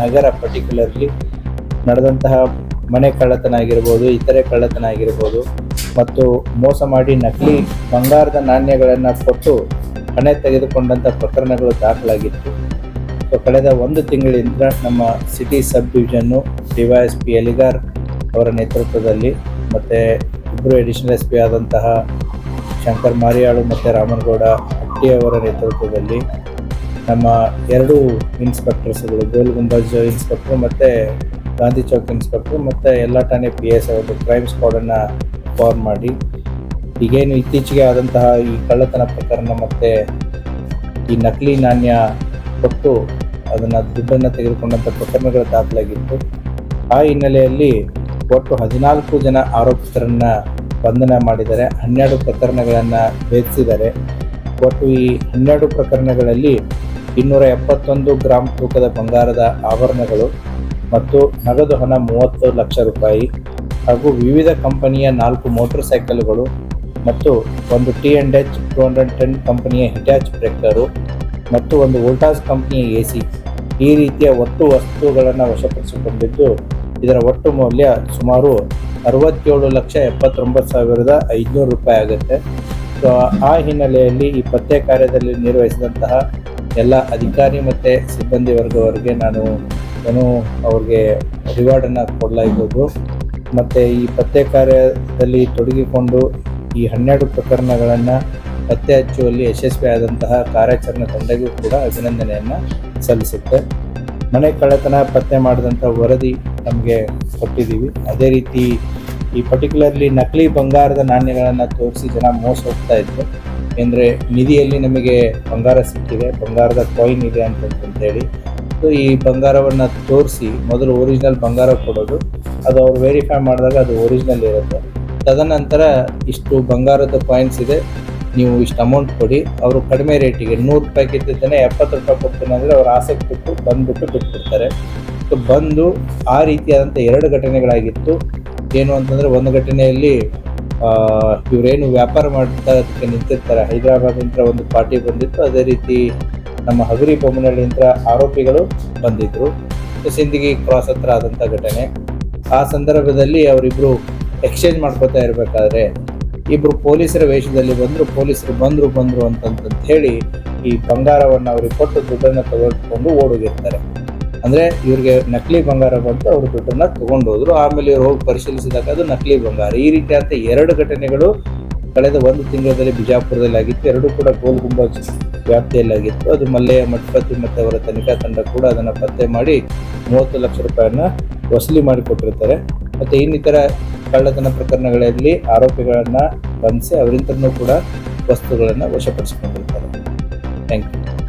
ನಗರ particularly ನಡೆದಂತಹ ಮನೆ ಕಳ್ಳತನ ಆಗಿರ್ಬೋದು, ಇತರೆ ಕಳ್ಳತನ ಆಗಿರ್ಬೋದು, ಮತ್ತು ಮೋಸ ಮಾಡಿ ನಕಲಿ ಬಂಗಾರದ ನಾಣ್ಯಗಳನ್ನು ಕೊಟ್ಟು ಹಣೆ ತೆಗೆದುಕೊಂಡಂಥ ಪ್ರಕರಣಗಳು ದಾಖಲಾಗಿತ್ತು. ಸೊ ಕಳೆದ ಒಂದು ತಿಂಗಳಿಂದ ನಮ್ಮ city sub division DYSP Eligar ಅವರ ನೇತೃತ್ವದಲ್ಲಿ ಮತ್ತು ಇಬ್ಬರು ಎಡಿಷನಲ್ ಎಸ್ ಪಿ ಆದಂತಹ ಶಂಕರ್ ಮಾರಿಯಾಳು ಮತ್ತು ರಾಮನಗೌಡ ಹಟ್ಟಿ ಅವರ ನೇತೃತ್ವದಲ್ಲಿ ನಮ್ಮ ಎರಡು ಇನ್ಸ್ಪೆಕ್ಟರ್ಸ್ಗಳು ಗೋಲ್ ಗುಂಬಜ್ ಇನ್ಸ್ಪೆಕ್ಟರ್ ಮತ್ತು ಗಾಂಧಿ ಚೌಕ್ ಇನ್ಸ್ಪೆಕ್ಟರ್ ಮತ್ತು ಎಲ್ಲ ಠಾಣೆ ಪಿ ಎಸ್ ಅವರು ಕ್ರೈಮ್ ಸ್ಕ್ವಾಡನ್ನು ಫಾರ್ಮ್ ಮಾಡಿ. ಈಗೇನು ಇತ್ತೀಚೆಗೆ ಆದಂತಹ ಈ ಕಳ್ಳತನ ಪ್ರಕರಣ ಮತ್ತು ಈ ನಕಲಿ ನಾಣ್ಯ ಕೊಟ್ಟು ಅದನ್ನು ದುಡ್ಡನ್ನು ತೆಗೆದುಕೊಂಡಂಥ ಪ್ರಕರಣಗಳು ದಾಖಲಾಗಿತ್ತು. ಆ ಹಿನ್ನೆಲೆಯಲ್ಲಿ ಒಟ್ಟು ಹದಿನಾಲ್ಕು ಜನ ಆರೋಪಿತರನ್ನು ಬಂಧನ ಮಾಡಿದ್ದಾರೆ. ಹನ್ನೆರಡು ಪ್ರಕರಣಗಳನ್ನು ಭೇದಿಸಿದ್ದಾರೆ. ಒಟ್ಟು ಈ ಹನ್ನೆರಡು ಪ್ರಕರಣಗಳಲ್ಲಿ ಇನ್ನೂರ ಎಪ್ಪತ್ತೊಂದು ಗ್ರಾಂ ತೂಕದ ಬಂಗಾರದ ಆಭರಣಗಳು ಮತ್ತು ನಗದು ಹಣ ಮೂವತ್ತು ಲಕ್ಷ ರೂಪಾಯಿ ಹಾಗೂ ವಿವಿಧ ಕಂಪನಿಯ ನಾಲ್ಕು ಮೋಟರ್ ಸೈಕಲ್ಗಳು ಮತ್ತು ಒಂದು T and H two hundred ten ಕಂಪನಿಯ ಹಿಟಾಚ್ ಬ್ರೇಕರು ಮತ್ತು ಒಂದು ವೋಲ್ಟಾಸ್ ಕಂಪನಿಯ ಎ ಸಿ ಈ ರೀತಿಯ ಒಟ್ಟು ವಸ್ತುಗಳನ್ನು ವಶಪಡಿಸಿಕೊಂಡಿದ್ದು, ಇದರ ಒಟ್ಟು ಮೌಲ್ಯ ಸುಮಾರು ಅರವತ್ತೇಳು ಲಕ್ಷ ಎಪ್ಪತ್ತೊಂಬತ್ತು ಸಾವಿರದ ಐದುನೂರು ರೂಪಾಯಿ ಆಗುತ್ತೆ. ಸೊ ಆ ಹಿನ್ನೆಲೆಯಲ್ಲಿ ಈ ಪತ್ತೆ ಕಾರ್ಯದಲ್ಲಿ ನಿರ್ವಹಿಸಿದಂತಹ ಎಲ್ಲ ಅಧಿಕಾರಿ ಮತ್ತು ಸಿಬ್ಬಂದಿ ವರ್ಗವರಿಗೆ ನಾನು ಏನು ಅವ್ರಿಗೆ ರಿವಾರ್ಡನ್ನು ಕೊಡಲಾಗಿದ್ದು ಮತ್ತು ಈ ಪತ್ತೆ ಕಾರ್ಯದಲ್ಲಿ ತೊಡಗಿಕೊಂಡು ಈ ಹನ್ನೆರಡು ಪ್ರಕರಣಗಳನ್ನು ಪತ್ತೆ ಹಚ್ಚುವಲ್ಲಿ ಯಶಸ್ವಿಯಾದಂತಹ ಕಾರ್ಯಾಚರಣೆ ತಂಡಗೂ ಕೂಡ ಅಭಿನಂದನೆಯನ್ನು ಸಲ್ಲಿಸುತ್ತೆ. ಮನೆ ಕಳ್ಳತನ, ಪತ್ತೆ ಮಾಡಿದಂಥ ವರದಿ ನಮಗೆ ಕೊಟ್ಟಿದ್ದೀವಿ. ಅದೇ ರೀತಿ ಈ ಪರ್ಟಿಕ್ಯುಲರ್ಲಿ ನಕಲಿ ಬಂಗಾರದ ನಾಣ್ಯಗಳನ್ನು ತೋರಿಸಿ ಜನ ಮೋಸ ಹೋಗ್ತಾ ಇದ್ರು. ಅಂದರೆ ನಿಧಿಯಲ್ಲಿ ನಮಗೆ ಬಂಗಾರ ಸಿಕ್ಕಿದೆ, ಬಂಗಾರದ ಕಾಯಿನ್ ಇದೆ ಅಂತಂತೇಳಿ ಸೊ ಈ ಬಂಗಾರವನ್ನು ತೋರಿಸಿ ಮೊದಲು ಒರಿಜಿನಲ್ ಬಂಗಾರ ಕೊಡೋದು. ಅದು ಅವ್ರು ವೆರಿಫೈ ಮಾಡಿದಾಗ ಅದು ಒರಿಜಿನಲ್ ಇರುತ್ತೆ. ತದನಂತರ ಇಷ್ಟು ಬಂಗಾರದ ಕಾಯಿನ್ಸ್ ಇದೆ, ನೀವು ಇಷ್ಟು ಅಮೌಂಟ್ ಕೊಡಿ. ಅವರು ಕಡಿಮೆ ರೇಟಿಗೆ ನೂರು ರೂಪಾಯಿ ಕಿತ್ತಿದ್ದಾನೆ ಎಪ್ಪತ್ತು ರೂಪಾಯಿ ಕೊಡ್ತೀನಿ ಅಂದರೆ ಅವ್ರು ಆಸಕ್ತಿ ಬಿಟ್ಟು ಬಂದುಬಿಟ್ಟು ಬಿಟ್ಬಿಡ್ತಾರೆ. ಸೊ ಬಂದು ಆ ರೀತಿಯಾದಂಥ ಎರಡು ಘಟನೆಗಳಾಗಿತ್ತು. ಏನು ಅಂತಂದರೆ ಒಂದು ಘಟನೆಯಲ್ಲಿ ಇವರೇನು ವ್ಯಾಪಾರ ಮಾಡ್ತಾ ನಿಂತಿರ್ತಾರೆ. ನಂತರ ಒಂದು ಪಾರ್ಟಿ ಬಂದಿತ್ತು. ಅದೇ ರೀತಿ ನಮ್ಮ ಹಗರಿ ಬೊಮ್ಮನಹಳ್ಳಿಯಿಂದ ಆರೋಪಿಗಳು ಬಂದಿದ್ರು. ಸಿಂದಗಿ ಕ್ರಾಸ್ ಹತ್ರ ಆದಂಥ ಘಟನೆ. ಆ ಸಂದರ್ಭದಲ್ಲಿ ಅವರಿಬ್ಬರು ಎಕ್ಸ್ಚೇಂಜ್ ಮಾಡ್ಕೋತಾ ಇರಬೇಕಾದ್ರೆ ಇಬ್ಬರು ಪೊಲೀಸರ ವೇಷದಲ್ಲಿ ಬಂದ್ರು. ಪೊಲೀಸರು ಬಂದ್ರು ಬಂದ್ರು ಅಂತಂತ ಹೇಳಿ ಈ ಬಂಗಾರವನ್ನು ಅವ್ರಿಗೆ ಕೊಟ್ಟು ದುಡ್ಡನ್ನು ತೆಗೆದುಕೊಂಡು ಓಡೋಗಿರ್ತಾರೆ. ಅಂದ್ರೆ ಇವ್ರಿಗೆ ನಕಲಿ ಬಂಗಾರ ಬಂತು ಅವರು ದುಡ್ಡನ್ನ ತಗೊಂಡು ಹೋದ್ರು ಆಮೇಲೆ ಇವ್ರು ಹೋಗಿ ಪರಿಶೀಲಿಸಿದಾಗ ಅದು ನಕಲಿ ಬಂಗಾರ. ಈ ರೀತಿಯಾದಂಥ ಎರಡು ಘಟನೆಗಳು ಕಳೆದ ಒಂದು ತಿಂಗಳಲ್ಲಿ ಬಿಜಾಪುರದಲ್ಲಿ ಆಗಿತ್ತು. ಎರಡು ಕೂಡ ಗೋಲ್ ಗುಂಬಜ್ ವ್ಯಾಪ್ತಿಯಲ್ಲಾಗಿತ್ತು ಅದು ಮಲ್ಲೆಯ ಮಠಪತಿ ಮತ್ತು ಅವರ ತನಿಖಾ ತಂಡ ಕೂಡ ಅದನ್ನು ಪತ್ತೆ ಮಾಡಿ ಮೂವತ್ತು ಲಕ್ಷ ರೂಪಾಯಿಯನ್ನು ವಸೂಲಿ ಮಾಡಿಕೊಟ್ಟಿರ್ತಾರೆ. ಮತ್ತು ಇನ್ನಿತರ ಕಳ್ಳತನ ಪ್ರಕರಣಗಳಲ್ಲಿ ಆರೋಪಿಗಳನ್ನು ಬಂಧಿಸಿ ಅವರಿಂದನೂ ಕೂಡ ವಸ್ತುಗಳನ್ನು ವಶಪಡಿಸಿಕೊಂಡಿರ್ತಾರೆ. Thank you